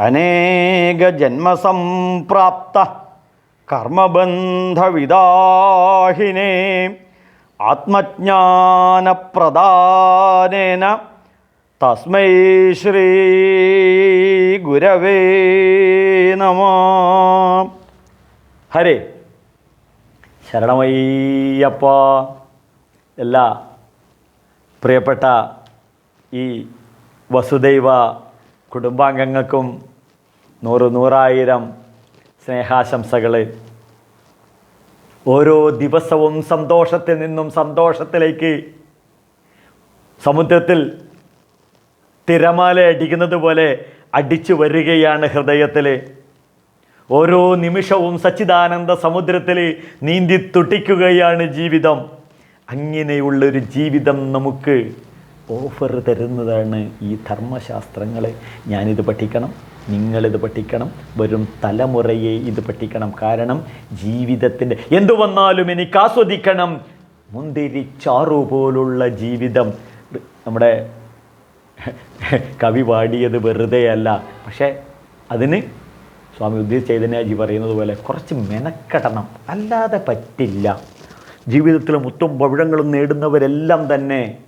അനേക ജന്മസംപ്രാപ്ത കർമ്മബന്ധവിദാഹിനേ ആത്മജ്ഞാനപ്രദാനേന തസ്മൈ ശ്രീ ഗുരവേ നമ. ഹരേ. ശരണമയ്യപ്പ. എല്ലാ പ്രിയപ്പെട്ട ഈ വസുദൈവ കുടുംബാംഗങ്ങൾക്കും നൂറ് നൂറായിരം സ്നേഹാശംസകൾ ഓരോ ദിവസവും സന്തോഷത്തിൽ നിന്നും സന്തോഷത്തിലേക്ക് സമുദ്രത്തിൽ തിരമാല അടിക്കുന്നത് പോലെ അടിച്ചു വരികയാണ് ഹൃദയത്തിൽ ഓരോ നിമിഷവും സച്ചിദാനന്ദ സമുദ്രത്തിൽ നീന്തി തുട്ടിക്കുകയാണ് ജീവിതം. അങ്ങനെയുള്ളൊരു ജീവിതം നമുക്ക് ഓഫർ തരുന്നതാണ് ഈ ധർമ്മശാസ്ത്രങ്ങൾ ഞാനിത് പഠിക്കണം നിങ്ങളിത് പഠിക്കണം വരും തലമുറയെ ഇത് പഠിക്കണം. കാരണം ജീവിതത്തിന്റെ എന്തു വന്നാലും എനിക്ക് ആസ്വദിക്കണം. മുന്തിരി ചാറു പോലുള്ള ജീവിതം. നമ്മുടെ കവി പാടിയത് വെറുതെ അല്ല. പക്ഷേ അതിന് സ്വാമി ഉദ്ദേശ ചൈതന്യാജി പറയുന്നത് പോലെ കുറച്ച് മെനക്കെടണം. അല്ലാതെ പറ്റില്ല. ജീവിതത്തിൽ മുത്തും പവിഴങ്ങളും നേടുന്നവരെല്ലാം തന്നെ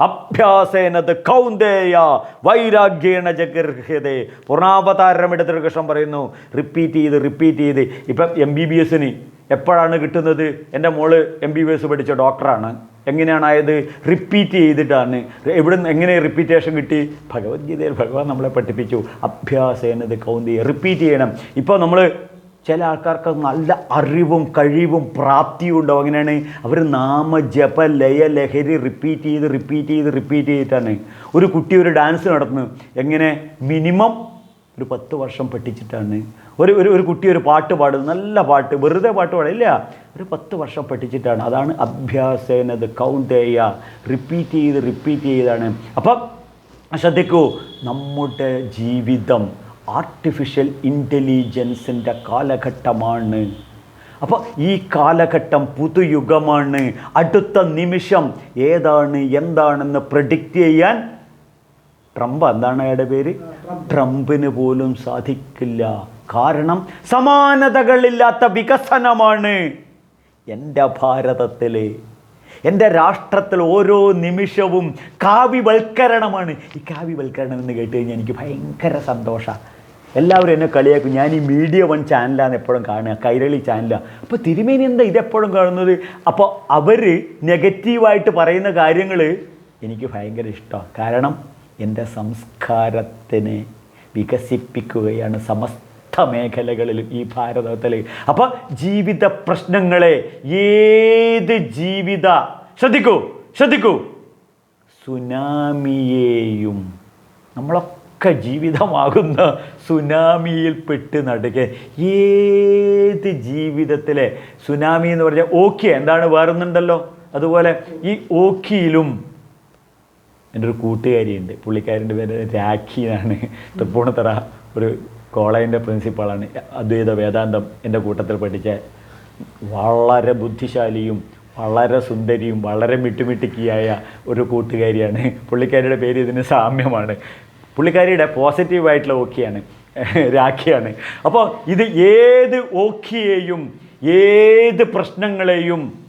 അഭ്യാസേനത് കൗന്ദേയ വൈരാഗ്യേണ ജഗർഹ്യതേ. പൂർണാവതാരം എടുത്തൊരു കൃഷ്ണൻ പറയുന്നു. റിപ്പീറ്റ് ചെയ്ത് റിപ്പീറ്റ് ചെയ്ത്. ഇപ്പം എം ബി ബി എസിന് എപ്പോഴാണ് കിട്ടുന്നത്? എന്റെ മോൾ എം ബി ബി എസ് പഠിച്ച ഡോക്ടറാണ് എങ്ങനെയാണ് ആയത് റിപ്പീറ്റ് ചെയ്തിട്ടാണ്. എവിടെ എങ്ങനെ റിപ്പീറ്റേഷൻ കിട്ടി? ഭഗവത്ഗീതയിൽ ഭഗവാൻ നമ്മളെ പഠിപ്പിച്ചു. അഭ്യാസേനത് കൗന്ദേയ. റിപ്പീറ്റ് ചെയ്യണം. ഇപ്പോൾ നമ്മൾ ചില ആൾക്കാർക്ക് നല്ല അറിവും കഴിവും പ്രാപ്തിയും ഉണ്ടാവും. അങ്ങനെയാണ് അവർ നാമ ജപ ലയ ലഹരി റിപ്പീറ്റ് ചെയ്ത് റിപ്പീറ്റ് ചെയ്ത് റിപ്പീറ്റ് ചെയ്തിട്ടാണ്. ഒരു കുട്ടി ഒരു ഡാൻസ് നടത്തുന്നു എങ്ങനെ? മിനിമം ഒരു പത്ത് വർഷം പഠിച്ചിട്ടാണ്. ഒരു ഒരു ഒരു കുട്ടി ഒരു പാട്ട് പാടുന്നു നല്ല പാട്ട്. വെറുതെ പാട്ട് പാടില്ല. ഒരു പത്ത് വർഷം പഠിച്ചിട്ടാണ്. അതാണ് അഭ്യാസേനത് കൗന്തേയ റിപ്പീറ്റ് ചെയ്ത് റിപ്പീറ്റ് ചെയ്താണ്. അപ്പം ശ്രദ്ധിക്കൂ. നമ്മുടെ ജീവിതം ആർട്ടിഫിഷ്യൽ ഇന്റലിജൻസിന്റെ കാലഘട്ടമാണ്. അപ്പോൾ ഈ കാലഘട്ടം പുതുയുഗമാണ്. അടുത്ത നിമിഷം ഏതാണ് എന്താണെന്ന് പ്രഡിക്റ്റ് ചെയ്യാൻ ട്രംപ് എന്താണ് അയാളുടെ പേര്? ട്രംപിന് പോലും സാധിക്കില്ല. കാരണം സമാനതകളില്ലാത്ത വികസനമാണ് എന്റെ ഭാരതത്തിൽ എന്റെ രാഷ്ട്രത്തിൽ ഓരോ നിമിഷവും കാവ്യവൽക്കരണമാണ്. ഈ കാവ്യവൽക്കരണം എന്ന് കേട്ട് കഴിഞ്ഞാൽ എനിക്ക് ഭയങ്കര സന്തോഷമാണ് എല്ലാവരും എന്നെ കളിയാക്കും. ഞാൻ ഈ മീഡിയ വൺ ചാനലാണ് എപ്പോഴും കാണുക. കൈരളി ചാനലാണ് അപ്പോൾ തിരുമേനി എന്താ ഇതെപ്പോഴും കാണുന്നത്? അപ്പോൾ അവർ നെഗറ്റീവായിട്ട് പറയുന്ന കാര്യങ്ങൾ എനിക്ക് ഭയങ്കര ഇഷ്ടമാണ്. കാരണം എന്റെ സംസ്കാരത്തിനെ വികസിപ്പിക്കുകയാണ് സമസ്ത മേഖലകളിൽ ഈ ഭാരതത്തിൽ. അപ്പോൾ ജീവിത പ്രശ്നങ്ങളെ ഏത് ജീവിത ശ്രദ്ധിക്കൂ ശ്രദ്ധിക്കൂ. സുനാമിയെയും നമ്മളൊക്കെ ജീവിതമാകുന്ന സുനാമിയിൽപ്പെട്ട് നടുക. ഏത് ജീവിതത്തിലെ സുനാമി എന്ന് പറഞ്ഞാൽ ഓക്കെ എന്താണ് വേറൊന്നുണ്ടല്ലോ? അതുപോലെ ഈ ഓക്കിയിലും എന്റെ ഒരു കൂട്ടുകാരിയുണ്ട്. പുള്ളിക്കാരിന്റെ പേര് രാഖി എന്നാണ്. തൃപ്പൂണിത്തറ ഒരു കോളേജിന്റെ പ്രിൻസിപ്പാളാണ്. അദ്വൈത വേദാന്തം എന്റെ കൂട്ടത്തിൽ പഠിച്ച വളരെ ബുദ്ധിശാലിയും വളരെ സുന്ദരിയും വളരെ മിട്ടുമിട്ടുക്കിയായ ഒരു കൂട്ടുകാരിയാണ്. പുള്ളിക്കാരിയുടെ പേര് ഇതിന് സാമ്യമാണ്. പുള്ളിക്കാരിയുടെ പോസിറ്റീവായിട്ടുള്ള ഓക്കിയാണ്. രാഖിയാണ്. അപ്പോൾ ഇത് ഏത് ഓക്കിയെയും ഏത് പ്രശ്നങ്ങളെയും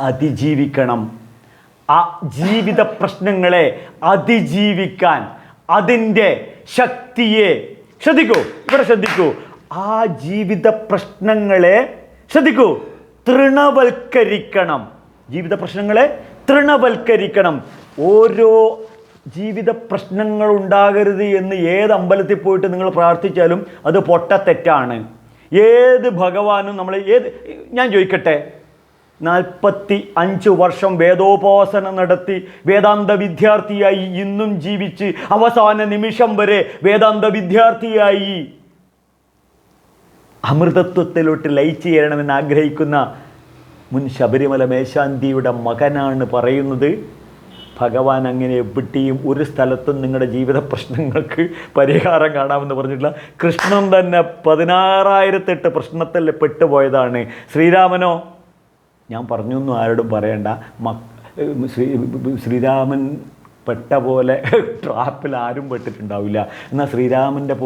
അതിജീവിക്കണം. ആ ജീവിത പ്രശ്നങ്ങളെ അതിജീവിക്കാൻ അതിന്റെ ശക്തിയെ ശ്രദ്ധിക്കൂ. ഇവിടെ ശ്രദ്ധിക്കൂ. ആ ജീവിത പ്രശ്നങ്ങളെ ശ്രദ്ധിക്കൂ. തൃണവൽക്കരിക്കണം. ജീവിത പ്രശ്നങ്ങളെ തൃണവൽക്കരിക്കണം. ഓരോ ജീവിത പ്രശ്നങ്ങൾ ഉണ്ടാകരുത് എന്ന് ഏത് അമ്പലത്തിൽ പോയിട്ട് നിങ്ങൾ പ്രാർത്ഥിച്ചാലും അത് പൊട്ടത്തെറ്റാണ് ഏത് ഭഗവാനും നമ്മൾ ഏത് ഞാൻ ചോദിക്കട്ടെ നാൽപ്പത്തി അഞ്ച് വർഷം വേദോപാസന നടത്തി വേദാന്ത വിദ്യാർത്ഥിയായി ഇന്നും ജീവിച്ച് അവസാന നിമിഷം വരെ വേദാന്ത വിദ്യാർത്ഥിയായി അമൃതത്വത്തിലോട്ട് ലയിച്ചു ചേരണമെന്ന് ആഗ്രഹിക്കുന്ന മുൻ ശബരിമല മേശാന്തിയുടെ മകനാണ് പറയുന്നത്. ഭഗവാൻ അങ്ങനെ എവിടെയും ഒരു സ്ഥലത്തും നിങ്ങളുടെ ജീവിത പ്രശ്നങ്ങൾക്ക് പരിഹാരം കാണാമെന്ന് പറഞ്ഞിട്ടില്ല. കൃഷ്ണൻ തന്നെ പതിനാറായിരത്തെട്ട് പ്രശ്നത്തിൽ പെട്ടുപോയതാണ്. ശ്രീരാമനോ? ഞാൻ പറഞ്ഞൊന്നും ആരോടും പറയണ്ട. ശ്രീ ശ്രീരാമൻ പെട്ട പോലെ ട്രാപ്പിൽ ആരും പെട്ടിട്ടുണ്ടാവില്ല. എന്നാൽ ശ്രീരാമന്റെ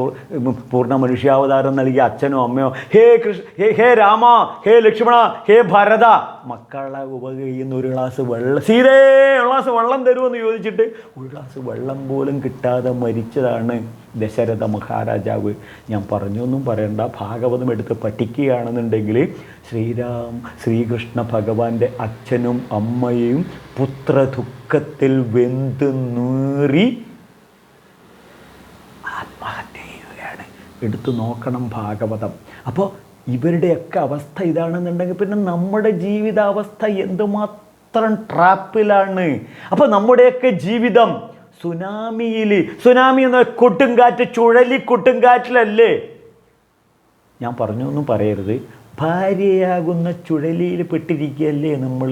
പൂർണ മനുഷ്യാവതാരം നൽകിയ അച്ഛനോ അമ്മയോ ഹേ കൃഷ്ണ ഹേ ഹേ രാമ ഹേ ലക്ഷ്മണ ഹേ ഭരത മക്കളെ ഉപകഴിയുന്ന ഒരു ഗ്ലാസ് വെള്ളം. സീതേ ഒരു ഗ്ലാസ് വെള്ളം തരുമെന്ന് ചോദിച്ചിട്ട് ഒരു ഗ്ലാസ് വെള്ളം പോലും കിട്ടാതെ മരിച്ചതാണ് ദശരഥ മഹാരാജാവ്. ഞാൻ പറഞ്ഞൊന്നും പറയണ്ട. ഭാഗവതം എടുത്ത് പഠിക്കുകയാണെന്നുണ്ടെങ്കിൽ ശ്രീരാം ശ്രീകൃഷ്ണ ഭഗവാന്റെ അച്ഛനും അമ്മയും പുത്രദുഃഖത്തിൽ വെന്ത് നീറി ആത്മഹത്യ ചെയ്യുകയാണ്. എടുത്തു നോക്കണം ഭാഗവതം. അപ്പോൾ ഇവരുടെയൊക്കെ അവസ്ഥ ഇതാണെന്നുണ്ടെങ്കിൽ പിന്നെ നമ്മുടെ ജീവിതാവസ്ഥ എന്തുമാത്രം ട്രാപ്പിലാണ്? അപ്പോൾ നമ്മുടെയൊക്കെ ജീവിതം സുനാമിയിൽ സുനാമി എന്ന കൊട്ടുംകാറ്റ് ചുഴലി കൊട്ടുംകാറ്റിലല്ലേ ഞാൻ പറഞ്ഞൊന്നും പറയരുത്. ഭാര്യയാകുന്ന ചുഴലിയിൽ പെട്ടിരിക്കുകയല്ലേ നമ്മൾ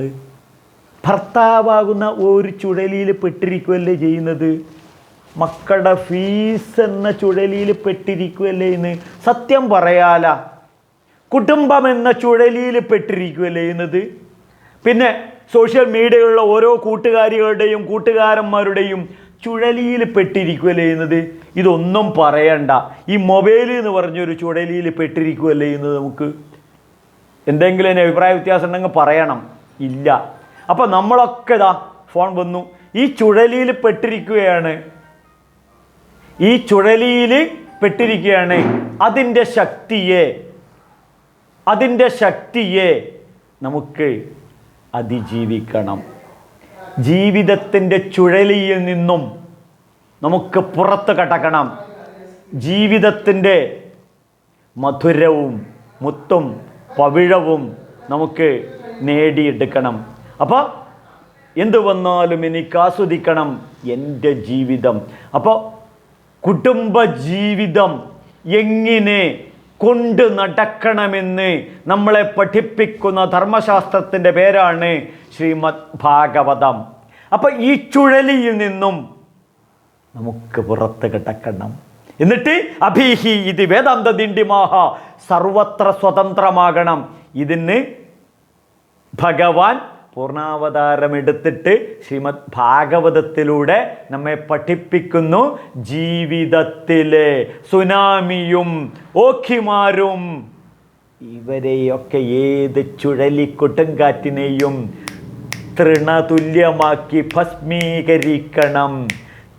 ഭർത്താവാകുന്ന ഒരു ചുഴലിയിൽ പെട്ടിരിക്കുകയല്ലേ ചെയ്യുന്നത്? മക്കളുടെ ഫീസ് എന്ന ചുഴലിയിൽ പെട്ടിരിക്കുകയല്ലേ ഇന്ന് സത്യം പറയാല. കുടുംബം എന്ന ചുഴലിയിൽ പെട്ടിരിക്കുകയല്ലേ ചെയ്യുന്നത്? പിന്നെ സോഷ്യൽ മീഡിയയിലുള്ള ഓരോ കൂട്ടുകാരികളുടെയും കൂട്ടുകാരന്മാരുടെയും ചുഴലിയിൽ പെട്ടിരിക്കുകയല്ലേ ചെയ്യുന്നത്? ഇതൊന്നും പറയണ്ട. ഈ മൊബൈൽ എന്ന് പറഞ്ഞൊരു ചുഴലിയിൽ പെട്ടിരിക്കുകയല്ലേ ചെയ്യുന്നത് നമുക്ക്? എന്തെങ്കിലും അഭിപ്രായ വ്യത്യാസം ഉണ്ടെങ്കിൽ പറയണം. ഇല്ല. അപ്പം നമ്മളൊക്കെ ഇതാ ഫോൺ വന്നു. ഈ ചുഴലിയിൽ പെട്ടിരിക്കുകയാണ്. ഈ ചുഴലിയിൽ പെട്ടിരിക്കുകയാണ്. അതിന്റെ ശക്തിയെ അതിന്റെ ശക്തിയെ നമുക്ക് അതിജീവിക്കണം. ജീവിതത്തിന്റെ ചുഴലിയിൽ നിന്നും നമുക്ക് പുറത്ത് കടക്കണം. ജീവിതത്തിന്റെ മധുരവും മുത്തും പവിഴവും നമുക്ക് നേടിയെടുക്കണം. അപ്പോൾ എന്ത് വന്നാലും എനിക്ക് ആസ്വദിക്കണം എന്റെ ജീവിതം. അപ്പോൾ കുടുംബ ജീവിതം എങ്ങനെ കൊണ്ട് നടക്കണമെന്ന് നമ്മളെ പഠിപ്പിക്കുന്ന ധർമ്മശാസ്ത്രത്തിന്റെ പേരാണ് ശ്രീമദ് ഭാഗവതം. അപ്പോൾ ഈ ചുഴലിയിൽ നിന്നും നമുക്ക് പുറത്ത് കിടക്കണം. എന്നിട്ട് അഭീഹി ഇത് വേദാന്ത ദിണ്ടിമാഹ സർവത്ര സ്വതന്ത്രമാകണം. ഇതിന് ഭഗവാൻ പൂർണാവതാരം എടുത്തിട്ട് ശ്രീമദ് ഭാഗവതത്തിലൂടെ നമ്മെ പഠിപ്പിക്കുന്നു ജീവിതത്തിലെ സുനാമിയും ഓഖിമാരും. ഇവരെയൊക്കെ ഏത് ചുഴലിക്കൊട്ടുംകാറ്റിനെയും തൃണതുല്യമാക്കി ഭസ്മീകരിക്കണം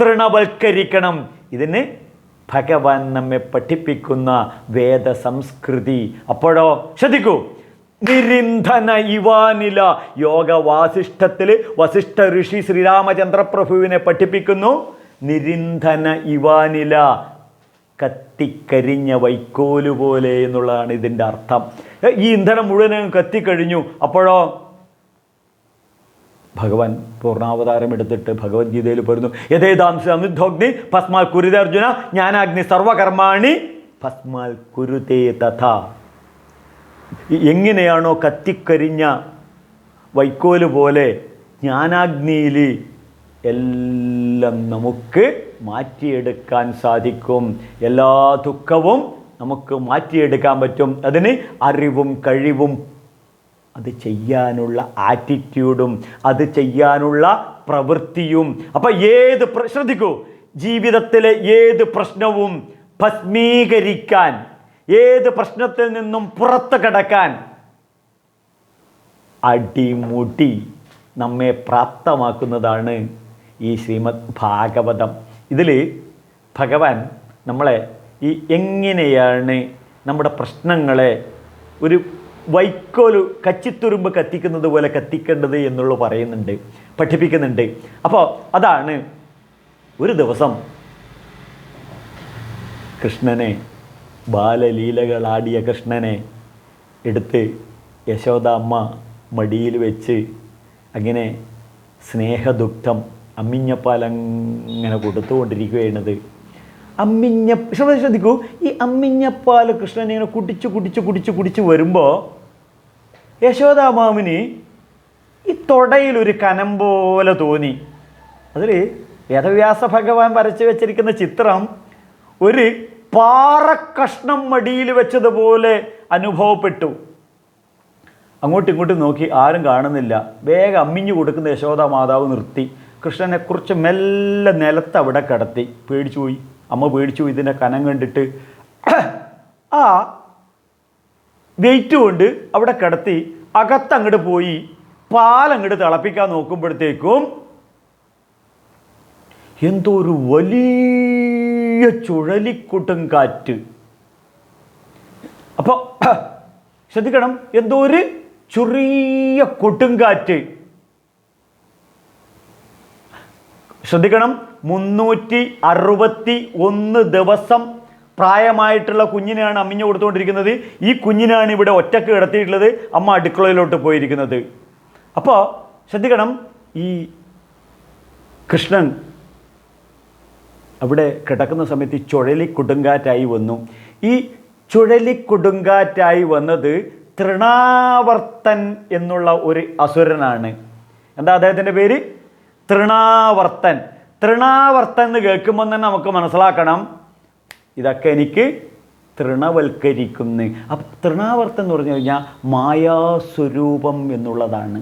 തൃണവൽക്കരിക്കണം. ഇതിന് ഭഗവാൻ നമ്മെ പഠിപ്പിക്കുന്ന വേദ സംസ്കൃതി അപ്പോഴോ ശ്രദ്ധിക്കൂ. നിരിന്ധന ഇവാനില യോഗ വാസിഷ്ഠത്തിൽ വസിഷ്ഠ ഋഷി ശ്രീരാമചന്ദ്രപ്രഭുവിനെ പഠിപ്പിക്കുന്നു. നിരിന്ധന ഇവാനില കത്തിക്കരിഞ്ഞ വൈക്കോൽ പോലെ എന്നുള്ളതാണ് ഇതിന്റെ അർത്ഥം. ഈ ഇന്ധനം മുഴുവനും കത്തിക്കഴിഞ്ഞു. അപ്പോഴോ ഭഗവാൻ പൂർണാവതാരം എടുത്തിട്ട് ഭഗവത്ഗീതയിൽ പറയുന്നു യഥേതാം സമിദ്ധോഗ്നി ഭസ്മാൽ കുരുതർജുന ജ്ഞാനാഗ്നി സർവകർമാണി ഭസ്മാൽ കുരുതേ തഥ. എങ്ങനെയാണോ കത്തിക്കരിഞ്ഞ വൈക്കോൽ പോലെ ജ്ഞാനാഗ്നിയിൽ എല്ലാം നമുക്ക് മാറ്റിയെടുക്കാൻ സാധിക്കും. എല്ലാ ദുഃഖവും നമുക്ക് മാറ്റിയെടുക്കാൻ പറ്റും. അതിന് അറിവും കഴിവും അത് ചെയ്യാനുള്ള ആറ്റിറ്റ്യൂഡും അത് ചെയ്യാനുള്ള പ്രവൃത്തിയും. അപ്പം ഏത് ശ്രദ്ധിക്കൂ ജീവിതത്തിലെ ഏത് പ്രശ്നവും ഭസ്മീകരിക്കാൻ ഏത് പ്രശ്നത്തിൽ നിന്നും പുറത്ത് കിടക്കാൻ? അടിമുടി നമ്മെ പ്രാപ്തമാക്കുന്നതാണ് ഈ ശ്രീമദ് ഭാഗവതം ഇതിൽ ഭഗവാൻ നമ്മളെ ഈ എങ്ങനെയാണ് നമ്മുടെ പ്രശ്നങ്ങളെ ഒരു വൈക്കോൽ കച്ചിത്തുരുമ്പ് കത്തിക്കുന്നത് പോലെ കത്തിക്കേണ്ടത് എന്നുള്ളത് പറയുന്നുണ്ട് പഠിപ്പിക്കുന്നുണ്ട്. അപ്പോൾ അതാണ് ഒരു ദിവസം കൃഷ്ണനെ ബാലലീലകളാടിയ കൃഷ്ണനെ എടുത്ത് യശോദ അമ്മ മടിയിൽ വെച്ച് അങ്ങനെ സ്നേഹദുഗ്ധം അമ്മിഞ്ഞപ്പാലങ്ങനെ കൊടുത്തുകൊണ്ടിരിക്കുകയാണത്. അമ്മിഞ്ഞ ശ്രദ്ധ ശ്രദ്ധിക്കൂ. ഈ അമ്മിഞ്ഞപ്പാൽ കൃഷ്ണൻ ഇങ്ങനെ കുടിച്ച് കുടിച്ച് കുടിച്ച് കുടിച്ച് വരുമ്പോൾ യശോദാമാമിന് ഈ തൊടയിൽ ഒരു കനം പോലെ തോന്നി. അതിൽ വേദവ്യാസ ഭഗവാൻ വരച്ചു വെച്ചിരിക്കുന്ന ചിത്രം ഒരു പാറക്കഷ്ണം മടിയിൽ വെച്ചതുപോലെ അനുഭവപ്പെട്ടു. അങ്ങോട്ടും ഇങ്ങോട്ടും നോക്കി ആരും കാണുന്നില്ല. വേഗം അമ്മിഞ്ഞു കൊടുക്കുന്ന യശോദ മാതാവ് നിർത്തി. കൃഷ്ണനെ കുറിച്ച് മെല്ലെ നിലത്ത് അവിടെ കിടത്തി. പേടിച്ചു പോയി. അമ്മ പേടിച്ചു പോയി. ഇതിന്റെ കനം കണ്ടിട്ട് ആ വെയിറ്റ് കൊണ്ട് അവിടെ കിടത്തി അകത്തങ്ങോട്ട് പോയി പാലങ്ങോട്ട് തിളപ്പിക്കാൻ നോക്കുമ്പോഴത്തേക്കും എന്തോ ഒരു വലിയ ചുഴലിക്കൊട്ടും കാറ്റ്. അപ്പോൾ ശ്രദ്ധിക്കണം എന്തോ ഒരു ചെറിയ കൊടുങ്കാറ്റ് ശ്രദ്ധിക്കണം മുന്നൂറ്റി അറുപത്തി ഒന്ന് ദിവസം പ്രായമായിട്ടുള്ള കുഞ്ഞിനെയാണ് അമ്മിഞ്ഞു കൊടുത്തുകൊണ്ടിരിക്കുന്നത്. ഈ കുഞ്ഞിനാണ് ഇവിടെ ഒറ്റയ്ക്ക് കിടത്തിയിട്ടുള്ളത് അമ്മ അടുക്കളയിലോട്ട് പോയിരിക്കുന്നത്. അപ്പോൾ ശ്രദ്ധിക്കണം ഈ കൃഷ്ണൻ അവിടെ കിടക്കുന്ന സമയത്ത് ഈ ചുഴലി കൊടുങ്കാറ്റായി വന്നു. ഈ ചുഴലി കൊടുങ്കാറ്റായി വന്നത് തൃണാവർത്തൻ എന്നുള്ള ഒരു അസുരനാണ്. എന്താ അദ്ദേഹത്തിന്റെ പേര്? തൃണാവർത്തൻ. തൃണാവർത്തൻ എന്ന് കേൾക്കുമ്പോൾ തന്നെ നമുക്ക് മനസ്സിലാക്കണം ഇതൊക്കെ എനിക്ക് തൃണവൽക്കരിക്കുന്നു. അപ്പം തൃണാവർത്തൻ എന്ന് പറഞ്ഞു കഴിഞ്ഞാൽ മായാസ്വരൂപം എന്നുള്ളതാണ്.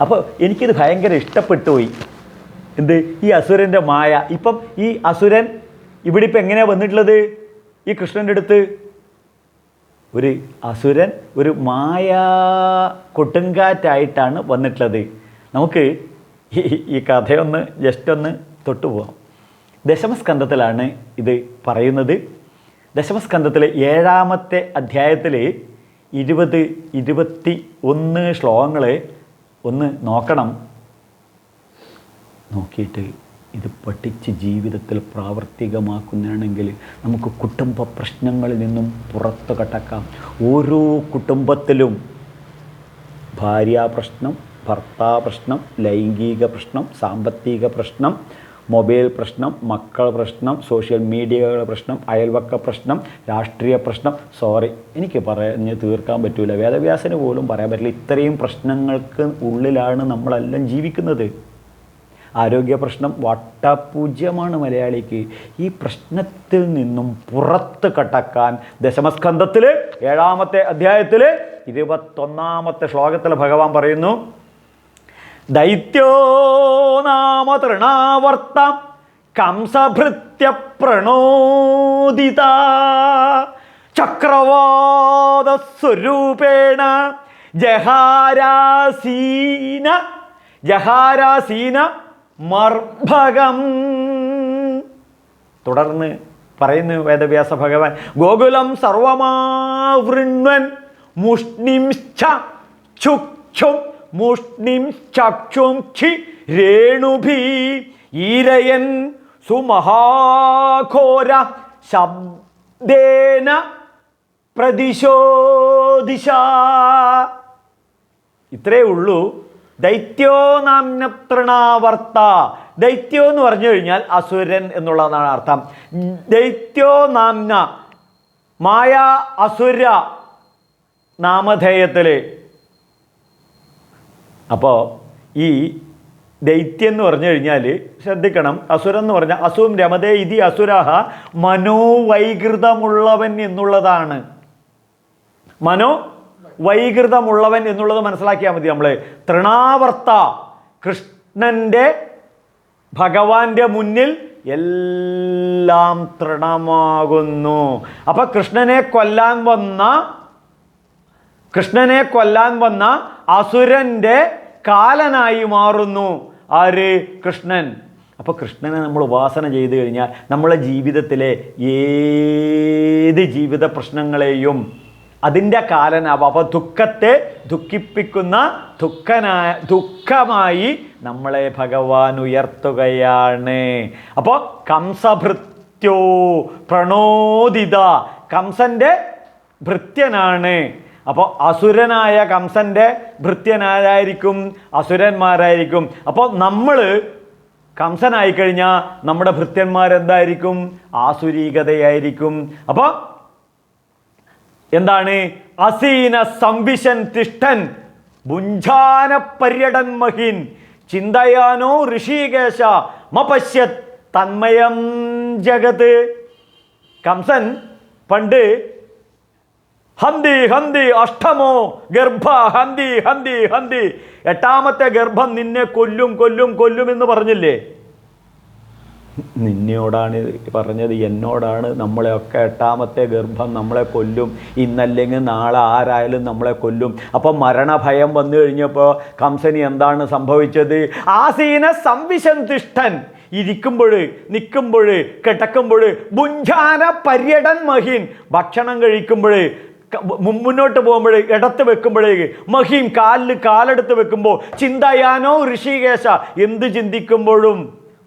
അപ്പോൾ എനിക്കിത് ഭയങ്കര ഇഷ്ടപ്പെട്ടു പോയി എന്ത്? ഈ അസുരന്റെ മായ. ഇപ്പം ഈ അസുരൻ ഇവിടെ ഇപ്പം എങ്ങനെയാണ് വന്നിട്ടുള്ളത്? ഈ കൃഷ്ണന്റെ അടുത്ത്. ഒരു അസുരൻ ഒരു മായ കൊട്ടുങ്കാറ്റായിട്ടാണ് വന്നിട്ടുള്ളത്. നമുക്ക് ഈ കഥയൊന്ന് ജസ്റ്റ് ഒന്ന് തൊട്ടുപോകാം ദശമസ്കന്ധത്തിലാണ് ഇത് പറയുന്നത്. ദശമസ്കന്ധത്തിലെ ഏഴാമത്തെ അധ്യായത്തിൽ ഇരുപത് ഇരുപത്തി ഒന്ന് ശ്ലോകങ്ങൾ ഒന്ന് നോക്കണം. നോക്കിയിട്ട് ഇത് പഠിച്ച് ജീവിതത്തിൽ പ്രാവർത്തികമാക്കുന്നതാണെങ്കിൽ നമുക്ക് കുടുംബ പ്രശ്നങ്ങളിൽ നിന്നും പുറത്തു കടക്കാം. ഓരോ കുടുംബത്തിലും ഭാര്യ പ്രശ്നം ഭർത്താ പ്രശ്നം ലൈംഗിക പ്രശ്നം സാമ്പത്തിക പ്രശ്നം മൊബൈൽ പ്രശ്നം മക്കൾ പ്രശ്നം സോഷ്യൽ മീഡിയകളുടെ പ്രശ്നം അയൽവക്ക പ്രശ്നം രാഷ്ട്രീയ പ്രശ്നം. സോറി എനിക്ക് പറഞ്ഞ് തീർക്കാൻ പറ്റില്ല വേദവ്യാസന് പോലും പറയാൻ പറ്റില്ല. ഇത്രയും പ്രശ്നങ്ങൾക്ക് ഉള്ളിലാണ് നമ്മളെല്ലാം ജീവിക്കുന്നത്. ആരോഗ്യ പ്രശ്നം വട്ടപൂജ്യമാണ് മലയാളിക്ക്. ഈ പ്രശ്നത്തിൽ നിന്നും പുറത്ത് കടക്കാൻ ദശമസ്കന്ധത്തിൽ ഏഴാമത്തെ അധ്യായത്തിൽ ഇരുപത്തൊന്നാമത്തെ ശ്ലോകത്തിൽ ഭഗവാൻ പറയുന്നു ദൈത്യോ നാമ തൃണാവർത്തം ചക്രവാദ സ്വരൂപേണ ജഹാരാസീന ജഹാരാസീന മർഭകം തുടർന്ന് പറയുന്നു വേദവ്യാസ ഭഗവാൻ ഗോകുലം സർവമാവൃണ്വൻ മുഷ്ണിം ഈരയൻ സുമഹാഘോര ശബ്ദേന പ്രതിശോദിശ ഇത്രയേ ഉള്ളൂ. ദൈത്യോ നാമ്ന തൃണാവർത്ത. ദൈത്യോ എന്ന് പറഞ്ഞു കഴിഞ്ഞാൽ അസുരൻ എന്നുള്ളതാണ് അർത്ഥം. ദൈത്യോ നാമ്ന മായ അസുര നാമധേയത്തിൽ അപ്പോൾ ഈ ദൈത്യം എന്ന് പറഞ്ഞു കഴിഞ്ഞാൽ ശ്രദ്ധിക്കണം. അസുരം എന്ന് പറഞ്ഞാൽ അസും രമതേ ഇതി അസുരാഹ മനോവൈകൃതമുള്ളവൻ എന്നുള്ളതാണ്. മനോ വൈകൃതമുള്ളവൻ എന്നുള്ളത് മനസ്സിലാക്കിയാൽ മതി നമ്മൾ തൃണാവർത്ത കൃഷ്ണന്റെ ഭഗവാന്റെ മുന്നിൽ എല്ലാം തൃണമാകുന്നു. അപ്പൊ കൃഷ്ണനെ കൊല്ലാൻ വന്ന കൃഷ്ണനെ കൊല്ലാൻ വന്ന അസുരന്റെ കാലനായി മാറുന്നു. ആര്? കൃഷ്ണൻ. അപ്പോൾ കൃഷ്ണനെ നമ്മൾ ഉപാസന ചെയ്തു കഴിഞ്ഞാൽ നമ്മളെ ജീവിതത്തിലെ ഏത് ജീവിത പ്രശ്നങ്ങളെയും അതിന്റെ കാലനാവും. അപ്പോൾ ദുഃഖത്തെ ദുഃഖിപ്പിക്കുന്ന ദുഃഖനായ ദുഃഖമായി നമ്മളെ ഭഗവാൻ ഉയർത്തുകയാണ്. അപ്പോൾ കംസഭൃത്യോ പ്രണോദിത. കംസന്റെ ഭൃത്യനാണ്. അപ്പോൾ അസുരനായ കംസന്റെ ഭൃത്യനാരായിരിക്കും അസുരന്മാരായിരിക്കും. അപ്പോൾ നമ്മൾ കംസനായി കഴിഞ്ഞാൽ നമ്മുടെ ഭൃത്യന്മാരെന്തായിരിക്കും? ആസുരീകതയായിരിക്കും. അപ്പോൾ എന്താണ്? അസീന സംവിശൻ തിഷ്ഠൻ ഭുഞ്ചാന പര്യടൻ മഹിൻ ചിന്തയാനോ ഋഷികേശ മപശ്യത് തന്മയം ജഗത്. കംസൻ പണ്ട് ഹന്തി ഹന്തി അഷ്ടമോ ഗർഭ ഹന്തി ഹന്തി ഹന്തി എട്ടാമത്തെ ഗർഭം നിന്നെ കൊല്ലും കൊല്ലും കൊല്ലും എന്ന് പറഞ്ഞില്ലേ? നിന്നോടാണ് പറഞ്ഞത് എന്നോടാണ് നമ്മളെയൊക്കെ എട്ടാമത്തെ ഗർഭം നമ്മളെ കൊല്ലും ഇന്നല്ലെങ്കിൽ നാളെ ആരായാലും നമ്മളെ കൊല്ലും. അപ്പോൾ മരണഭയം വന്നു കഴിഞ്ഞപ്പോൾ കംസനി എന്താണ് സംഭവിച്ചത്? ആസീന സംവിശന്തിഷ്ഠൻ ഇരിക്കുമ്പോൾ നിൽക്കുമ്പോൾ കിടക്കുമ്പോൾ ബുഞ്ചാന പര്യടൻ മഹീൻ ഭക്ഷണം കഴിക്കുമ്പോൾ മുന്നോട്ട് പോകുമ്പോൾ ഇടത്ത് വെക്കുമ്പോഴേക്ക് മഹീം കാലിൽ കാലെടുത്ത് വെക്കുമ്പോൾ ചിന്തയാനോ ഋഷികേശ എന്ത് ചിന്തിക്കുമ്പോഴും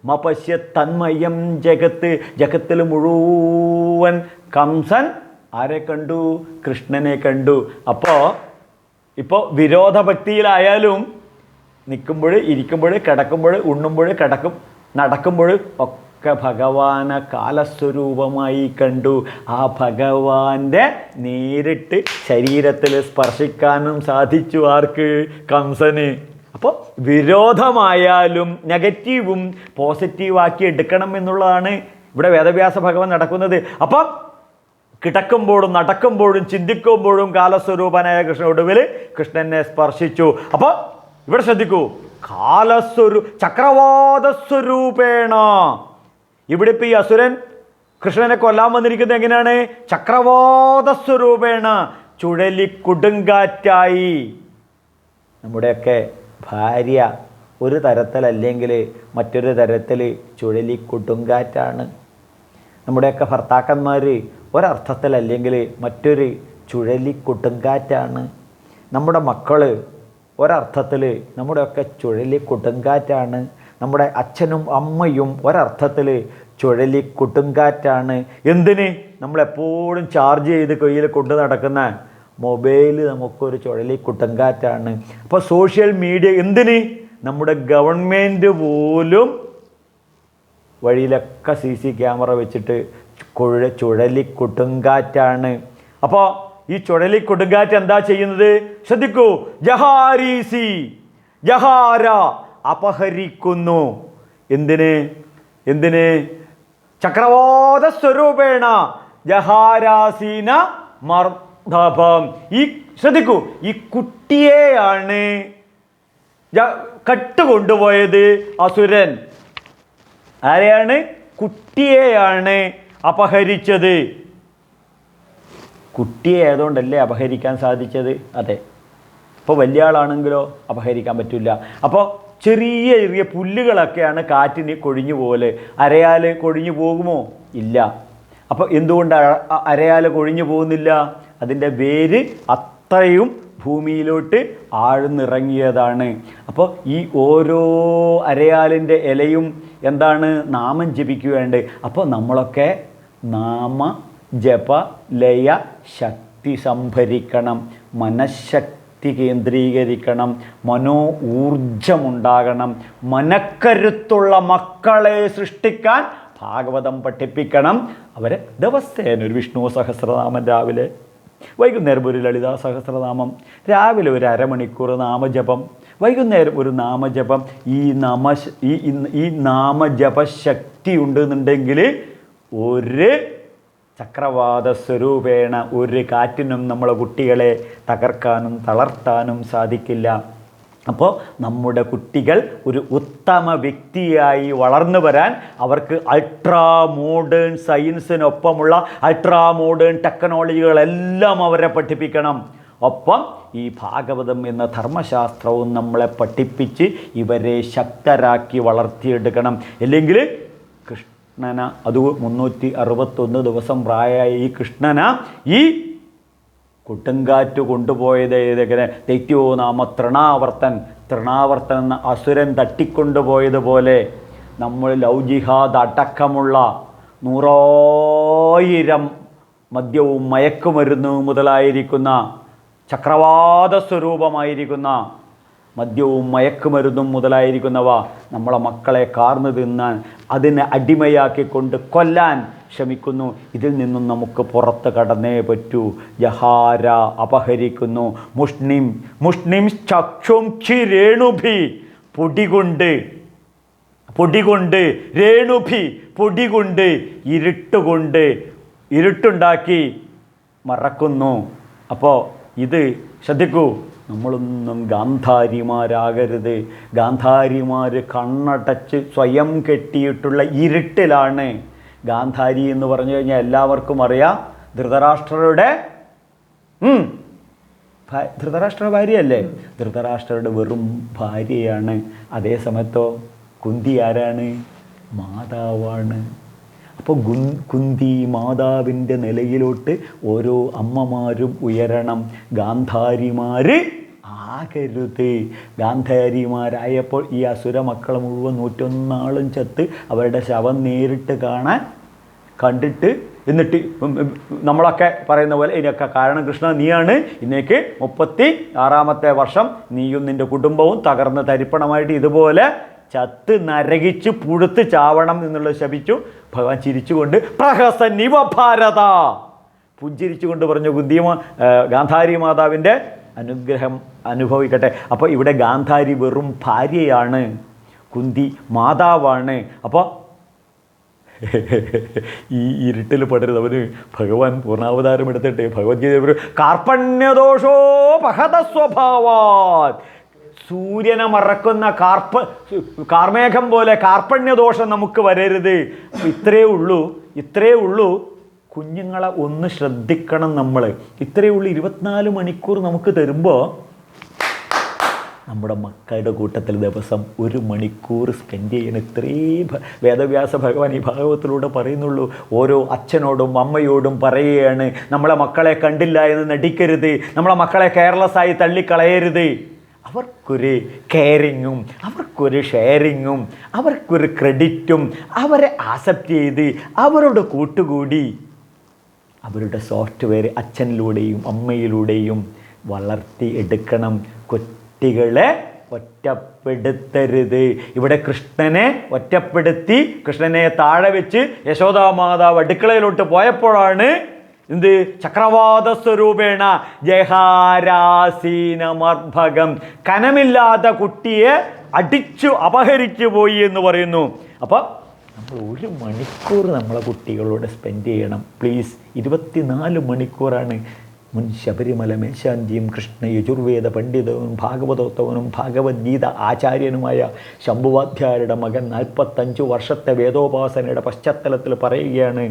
മപശ്യ തന്മയം ജഗത്ത് ജഗത്തിൽ മുഴുവൻ കംസൻ ആരെ കണ്ടു? കൃഷ്ണനെ കണ്ടു. അപ്പോൾ ഇപ്പോൾ വിരോധഭക്തിയിലായാലും നിൽക്കുമ്പോൾ ഇരിക്കുമ്പോൾ കിടക്കുമ്പോൾ ഉണ്ണുമ്പോൾ കിടക്കും നടക്കുമ്പോൾ ഒക്കെ ഭഗവാനെ കാലസ്വരൂപമായി കണ്ടു. ആ ഭഗവാന്റെ നേരിട്ട് ശരീരത്തിൽ സ്പർശിക്കാനും സാധിച്ചു ആർക്ക്? കംസന്. അപ്പോൾ വിരോധമായാലും നെഗറ്റീവും പോസിറ്റീവാക്കി എടുക്കണം എന്നുള്ളതാണ് ഇവിടെ വേദവ്യാസ ഭഗവാൻ നടക്കുന്നത്. അപ്പം കിടക്കുമ്പോഴും നടക്കുമ്പോഴും ചിന്തിക്കുമ്പോഴും കാലസ്വരൂപനായ കൃഷ്ണ ഒടുവിൽ കൃഷ്ണനെ സ്പർശിച്ചു. അപ്പോൾ ഇവിടെ ശ്രദ്ധിക്കൂ. കാലസ്വരൂ ചക്രവാദസ്വരൂപേണ ഇവിടെ ഇപ്പോൾ ഈ അസുരൻ കൃഷ്ണനെ കൊല്ലാൻ വന്നിരിക്കുന്നത് എങ്ങനെയാണ്? ചക്രവാദ സ്വരൂപേണ ചുഴലി കൊടുങ്കാറ്റായി നമ്മുടെയൊക്കെ ഭാര്യ ഒരു തരത്തിലല്ലെങ്കിൽ മറ്റൊരു തരത്തിൽ ചുഴലി കൊടുങ്കാറ്റാണ്. നമ്മുടെയൊക്കെ ഭർത്താക്കന്മാർ ഒരർത്ഥത്തിലല്ലെങ്കിൽ മറ്റൊരു ചുഴലി കൊടുങ്കാറ്റാണ്. നമ്മുടെ മക്കൾ ഒരർത്ഥത്തിൽ നമ്മുടെയൊക്കെ ചുഴലി കൊടുങ്കാറ്റാണ്. നമ്മുടെ അച്ഛനും അമ്മയും ഒരർത്ഥത്തിൽ ചുഴലി കൊടുങ്കാറ്റാണ്. എന്തിന് നമ്മളെപ്പോഴും ചാർജ് ചെയ്ത് കയ്യിൽ കൊണ്ടു നടക്കുന്ന മൊബൈൽ നമുക്കൊരു ചുഴലി കുട്ടങ്കാറ്റാണ്. അപ്പോൾ സോഷ്യൽ മീഡിയ എന്തിന്? നമ്മുടെ ഗവൺമെന്റ് പോലും വഴിയിലൊക്കെ സി സി ക്യാമറ വെച്ചിട്ട് കുഴ ചുഴലി കൊടുങ്കാറ്റാണ് അപ്പോൾ ഈ ചുഴലി കൊടുങ്കാറ്റ് എന്താ ചെയ്യുന്നത്? ശ്രദ്ധിക്കൂ. ജഹാരീസി ജഹാര അപഹരിക്കുന്നു. എന്തിന്? എന്തിന്? ചക്രവാത സ്വരൂപേണ ജഹാരാസീന മർദ്ദഭം ഈ ശ്രദ്ധിക്കൂ ഈ കുട്ടിയെയാണ് കട്ട് കൊണ്ടുപോയത് അസുരൻ. ആരെയാണ്? കുട്ടിയെയാണ് അപഹരിച്ചത്. കുട്ടിയെ ആയതുകൊണ്ടല്ലേ അപഹരിക്കാൻ സാധിച്ചത്? അതെ. ഇപ്പോൾ വലിയ ആളാണെങ്കിലോ അപഹരിക്കാൻ പറ്റില്ല. അപ്പോൾ ചെറിയ ചെറിയ പുല്ലുകളൊക്കെയാണ് കാറ്റിന് കൊഴിഞ്ഞു പോലെ അരയാൽ കൊഴിഞ്ഞു പോകുമോ ഇല്ല. അപ്പോൾ എന്തുകൊണ്ട് അരയാൽ കൊഴിഞ്ഞു പോകുന്നില്ല അതിന്റെ വേര് അത്രയും ഭൂമിയിലോട്ട് ആഴ്ന്നിറങ്ങിയതാണ്. അപ്പോൾ ഈ ഓരോ അരയാലിന്റെ ഇലയും എന്താണ്? നാമം ജപിക്കുകയുണ്ട്. അപ്പോൾ നമ്മളൊക്കെ നാമ ജപ ലയ ശക്തി സംഭരിക്കണം. മനഃശക്തി കേന്ദ്രീകരിക്കണം. മനോ ഊർജമുണ്ടാകണം മനക്കരുത്തുള്ള മക്കളെ സൃഷ്ടിക്കാൻ ഭാഗവതം പഠിപ്പിക്കണം. അവരെ ദിവസേന ഒരു വിഷ്ണു സഹസ്രനാമം രാവിലെ വൈകുന്നേരം ഒരു ലളിതാ സഹസ്രനാമം രാവിലെ ഒരു അരമണിക്കൂർ നാമജപം വൈകുന്നേരം ഒരു നാമജപം. ഈ നാമ ഈ ഈ നാമജപശക്തി ഉണ്ടെന്നുണ്ടെങ്കിൽ ഒരു ചക്രവാത സ്വരൂപേണ ഒരു കാറ്റിനും നമ്മളെ കുട്ടികളെ തകർക്കാനും തളർത്താനും സാധിക്കില്ല. അപ്പോൾ നമ്മുടെ കുട്ടികൾ ഒരു ഉത്തമ വ്യക്തിയായി വളർന്നു വരാൻ അവർക്ക് അൾട്രാ മോഡേൺ സയൻസിനൊപ്പമുള്ള അൾട്രാ മോഡേൺ ടെക്നോളജികളെല്ലാം അവരെ പഠിപ്പിക്കണം. ഒപ്പം ഈ ഭാഗവതം എന്ന ധർമ്മശാസ്ത്രവും നമ്മളെ പഠിപ്പിച്ച് ഇവരെ ശക്തരാക്കി വളർത്തിയെടുക്കണം. അല്ലെങ്കിൽ കൃഷ്ണന അത് മുന്നൂറ്റി അറുപത്തൊന്ന് ദിവസം പ്രായമായ ഈ കൃഷ്ണന ഈ കൊടുങ്കാറ്റ് കൊണ്ടുപോയത് ഏതെങ്ങനെ തെറ്റോ നാമ തൃണാവർത്തൻ. തൃണാവർത്തൻ എന്ന അസുരൻ തട്ടിക്കൊണ്ടുപോയതുപോലെ നമ്മൾ ലൗജിഹാദ് അടക്കമുള്ള നൂറായിരം മദ്യവും മയക്കുമരുന്നും മുതലായിരിക്കുന്ന ചക്രവാത സ്വരൂപമായിരിക്കുന്ന മദ്യവും മയക്കുമരുന്നും മുതലായിരിക്കുന്നവ നമ്മളെ മക്കളെ കാർന്നു തിന്നാൻ അതിനെ അടിമയാക്കിക്കൊണ്ട് കൊല്ലാൻ ശ്രമിക്കുന്നു. ഇതിൽ നിന്നും നമുക്ക് പുറത്ത് കടന്നേ പറ്റൂ. ജഹാര അപഹരിക്കുന്നു. മുഷ്ണിം മുഷ്ണിം ചക്ഷും ക്ഷി രേണുഭി പൊടികൊണ്ട് പൊടികൊണ്ട് രേണുഭി പൊടികൊണ്ട് ഇരുട്ടുകൊണ്ട് ഇരുട്ടുണ്ടാക്കി മറക്കുന്നു. അപ്പോൾ ഇത് ശ്രദ്ധിക്കൂ. നമ്മളൊന്നും ഗാന്ധാരിമാരാകരുത്. ഗാന്ധാരിമാർ കണ്ണടച്ച് സ്വയം കെട്ടിയിട്ടുള്ള ഇരുട്ടിലാണ്. ഗാന്ധാരി എന്ന് പറഞ്ഞു കഴിഞ്ഞാൽ എല്ലാവർക്കും അറിയാം ധൃതരാഷ്ട്രരുടെ ധൃതരാഷ്ട്ര ഭാര്യയല്ലേ? ധൃതരാഷ്ട്രയുടെ വെറും ഭാര്യയാണ്. അതേ സമയത്തോ കുന്തി ആരാണ്? മാതാവാണ്. അപ്പോൾ ഗുൻ കുന്തി മാതാവിന്റെ നിലയിലോട്ട് ഓരോ അമ്മമാരും ഉയരണം. ഗാന്ധാരിമാർ ആകരുത്. ഗാന്ധാരിമാരായപ്പോൾ ഈ അസുര മക്കൾ മുഴുവൻ നൂറ്റൊന്നാളും ചത്ത് അവരുടെ ശവം നേരിട്ട് കാണാൻ കണ്ടിട്ട് എന്നിട്ട് നമ്മളൊക്കെ പറയുന്ന പോലെ ഇതിനൊക്കെ കാരണം കൃഷ്ണ നീയാണ്. ഇന്നേക്ക് മുപ്പത്തി ആറാമത്തെ വർഷം നീയും നിന്റെ കുടുംബവും തകർന്ന് തരിപ്പണമായിട്ട് ഇതുപോലെ ചത്ത് നരകിച്ച് പുഴുത്ത് ചാവണം എന്നുള്ളത് ശപിച്ചു. ഭഗവാൻ ചിരിച്ചുകൊണ്ട് പ്രഹസന്നിവ ഭാരത പുഞ്ചിരിച്ചുകൊണ്ട് പറഞ്ഞു ബുദ്ധി ഗാന്ധാരി മാതാവിന്റെ അനുഗ്രഹം അനുഭവിക്കട്ടെ. അപ്പോൾ ഇവിടെ ഗാന്ധാരി വെറും ഭാര്യയാണ് കുന്തി മാതാവാണ്. അപ്പോൾ ഈ ഇരുട്ടിൽ പടരുത് അവന്. ഭഗവാൻ പൂർണാവതാരം എടുത്തിട്ട് ഭഗവത്ഗീത കാർപ്പണ്യദോഷോ പഹത സ്വഭാവാത്! സൂര്യനെ മറക്കുന്ന കാർപ്പ കാർമേഘം പോലെ കാർപ്പണ്യദോഷം നമുക്ക് വരരുത്. ഇത്രയേ ഉള്ളൂ. ഇത്രയേ ഉള്ളൂ. കുഞ്ഞുങ്ങളെ ഒന്ന് ശ്രദ്ധിക്കണം നമ്മൾ ഇത്രയേ ഉള്ളൂ ഇരുപത്തിനാല് മണിക്കൂർ നമുക്ക് തരുമ്പോൾ നമ്മുടെ മക്കളുടെ കൂട്ടത്തിൽ ദിവസം ഒരു മണിക്കൂർ സ്പെൻഡ് ചെയ്യണം. ഇത്രയും വേദവ്യാസ ഭഗവാൻ ഈ ഭാഗവത്തിലൂടെ പറയുന്നുള്ളൂ. ഓരോ അച്ഛനോടും അമ്മയോടും പറയുകയാണ്. നമ്മളെ മക്കളെ കണ്ടില്ല എന്ന് നടിക്കരുത്. നമ്മളെ മക്കളെ കെയർലെസ് ആയി തള്ളിക്കളയരുത്. അവർക്കൊരു കെയറിങ്ങും അവർക്കൊരു ഷെയറിങ്ങും അവർക്കൊരു ക്രെഡിറ്റും അവരെ ആക്സെപ്റ്റ് ചെയ്ത് അവരോട് കൂട്ടുകൂടി അവരുടെ സോഫ്റ്റ്വെയർ അച്ഛനിലൂടെയും അമ്മയിലൂടെയും വളർത്തി എടുക്കണം. കുട്ടികളെ ഒറ്റപ്പെടുത്തരുത്. ഇവിടെ കൃഷ്ണനെ ഒറ്റപ്പെടുത്തി കൃഷ്ണനെ താഴെ വെച്ച് യശോദാ മാതാവ് അടുക്കളയിലോട്ട് പോയപ്പോഴാണ് എന്ത്? ചക്രവാത സ്വരൂപേണ ജഹാരാസീനമർഭകം കനമില്ലാത്ത കുട്ടിയെ അടിച്ചു അപഹരിച്ചു പോയി എന്ന് പറയുന്നു. അപ്പോൾ നമ്മൾ ഒരു മണിക്കൂർ നമ്മളെ കുട്ടികളോട് സ്പെൻഡ് ചെയ്യണം. പ്ലീസ് ഇരുപത്തിനാല് മണിക്കൂറാണ് മുൻ ശബരിമല മേശാന്തിയും കൃഷ്ണ യജുർവേദ പണ്ഡിതവും ഭാഗവതോത്തവനും ഭഗവത്ഗീത ആചാര്യനുമായ ശംഭുവാധ്യായരുടെ മകൻ നാൽപ്പത്തഞ്ച് വർഷത്തെ വേദോപാസനയുടെ പശ്ചാത്തലത്തിൽ പറയുകയാണ്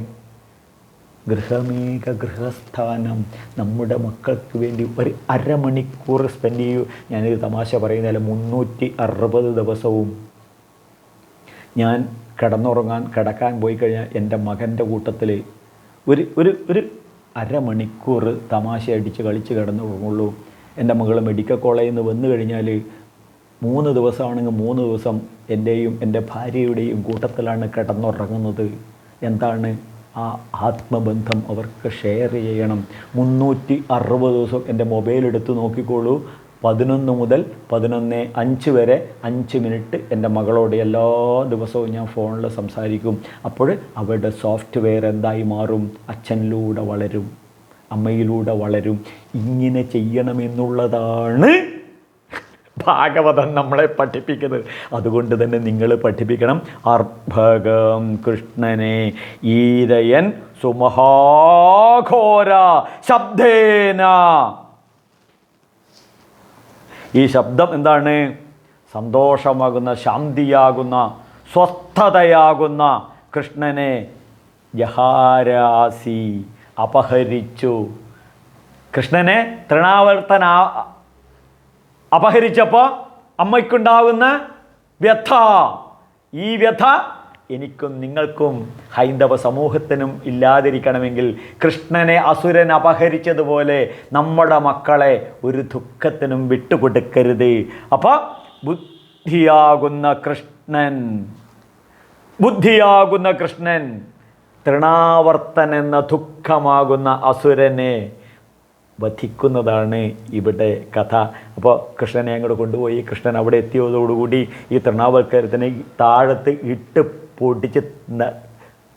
ഗൃഹമേക ഗൃഹസ്ഥാനം നമ്മുടെ മക്കൾക്ക് വേണ്ടി ഒരു അരമണിക്കൂർ സ്പെൻഡ് ചെയ്യൂ. ഞാനൊരു തമാശ പറയുന്നതല്ല മുന്നൂറ്റി അറുപത് ദിവസവും. ഞാൻ കിടന്നുറങ്ങാൻ കിടക്കാൻ പോയി കഴിഞ്ഞാൽ എന്റെ മകന്റെ കൂട്ടത്തിൽ ഒരു ഒരു ഒരു അരമണിക്കൂർ തമാശ അടിച്ച് കളിച്ച് കിടന്നുറങ്ങുള്ളൂ എന്റെ മകൾ മെഡിക്കൽ കോളേജിൽ നിന്ന് വന്നു കഴിഞ്ഞാൽ മൂന്ന് ദിവസമാണെങ്കിൽ മൂന്ന് ദിവസം എന്റെയും എന്റെ ഭാര്യയുടെയും കൂട്ടത്തിലാണ് കിടന്നുറങ്ങുന്നത്. എന്താണ്? ആ ആത്മബന്ധം അവർക്ക് ഷെയർ ചെയ്യണം. മുന്നൂറ്റി അറുപത് ദിവസം എന്റെ മൊബൈൽ എടുത്ത് നോക്കിക്കോളൂ. പതിനൊന്ന് മുതൽ പതിനൊന്ന് അഞ്ച് വരെ അഞ്ച് മിനിറ്റ് എന്റെ മകളോട് എല്ലാ ദിവസവും ഞാൻ ഫോണിൽ സംസാരിക്കും. അപ്പോൾ അവരുടെ സോഫ്റ്റ്വെയർ എന്തായി മാറും? അച്ഛനിലൂടെ വളരും. അമ്മയിലൂടെ വളരും. ഇങ്ങനെ ചെയ്യണമെന്നുള്ളതാണ് ഭാഗവതം നമ്മളെ പഠിപ്പിക്കുന്നത്. അതുകൊണ്ട് തന്നെ നിങ്ങൾ പഠിപ്പിക്കണം. അർഭകം കൃഷ്ണനെ ഈരയൻ സുമഹാഘോര ശബ്ദേന. ഈ ശബ്ദം എന്താണ്? സന്തോഷമാകുന്ന ശാന്തിയാകുന്ന സ്വസ്ഥതയാകുന്ന കൃഷ്ണനെ ജഹാരാസി അപഹരിച്ചു. കൃഷ്ണനെ തൃണാവർത്തന അപഹരിച്ചപ്പോൾ അമ്മയ്ക്കുണ്ടാകുന്ന വ്യഥ. ഈ വ്യഥ എനിക്കും നിങ്ങൾക്കും ഹൈന്ദവ സമൂഹത്തിനും ഇല്ലാതിരിക്കണമെങ്കിൽ കൃഷ്ണനെ അസുരൻ അപഹരിച്ചതുപോലെ നമ്മുടെ മക്കളെ ഒരു ദുഃഖത്തിനും വിട്ടുകൊടുക്കരുത്. അപ്പോൾ ബുദ്ധിയാകുന്ന കൃഷ്ണൻ ബുദ്ധിയാകുന്ന കൃഷ്ണൻ തൃണാവർത്തൻ എന്ന ദുഃഖമാകുന്ന അസുരനെ വധിക്കുന്നതാണ് ഇവിടെ കഥ. അപ്പോൾ കൃഷ്ണനെ അങ്ങോട്ട് കൊണ്ടുപോയി. കൃഷ്ണൻ അവിടെ എത്തിയതോടുകൂടി ഈ തൃണാവൽക്കരത്തിനെ താഴത്ത് ഇട്ട് പൊടിച്ച്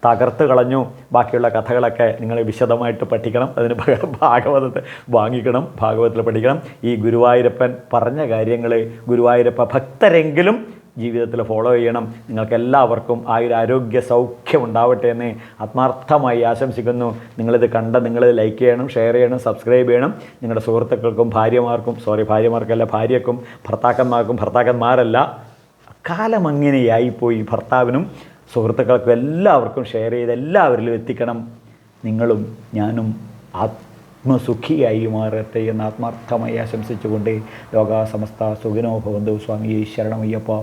തകർത്ത് കളഞ്ഞു. ബാക്കിയുള്ള കഥകളൊക്കെ നിങ്ങൾ വിശദമായിട്ട് പഠിക്കണം. അതിന് ഭഗ- ഭാഗവതത്തെ വാങ്ങിക്കണം. ഭാഗവതത്തിൽ പഠിക്കണം. ഈ ഗുരുവായൂരപ്പൻ പറഞ്ഞ കാര്യങ്ങൾ ഗുരുവായൂരപ്പ ഭക്തരെങ്കിലും ജീവിതത്തിൽ ഫോളോ ചെയ്യണം. നിങ്ങൾക്കെല്ലാവർക്കും ആ ഒരു ആരോഗ്യ സൗഖ്യം ഉണ്ടാവട്ടെ എന്ന് ആത്മാർത്ഥമായി ആശംസിക്കുന്നു. നിങ്ങളിത് കണ്ട നിങ്ങളിത് ലൈക്ക് ചെയ്യണം ഷെയർ ചെയ്യണം സബ്സ്ക്രൈബ് ചെയ്യണം. നിങ്ങളുടെ സുഹൃത്തുക്കൾക്കും ഭാര്യമാർക്കും സോറി ഭാര്യമാർക്കല്ല ഭാര്യക്കും ഭർത്താക്കന്മാർക്കും ഭർത്താക്കന്മാരല്ല കാലം അങ്ങനെയായിപ്പോയി ഭർത്താവിനും സുഹൃത്തുക്കൾക്കും എല്ലാവർക്കും ഷെയർ ചെയ്ത് എല്ലാവരിലും എത്തിക്കണം. നിങ്ങളും ഞാനും ആത്മസുഖിയായി മാറട്ടെ എന്ന് ആത്മാർത്ഥമായി ആശംസിച്ചുകൊണ്ട് ലോകാസമസ്ത സുഖിനോ ഭവന്തു. സ്വാമി ശരണമയ്യപ്പ.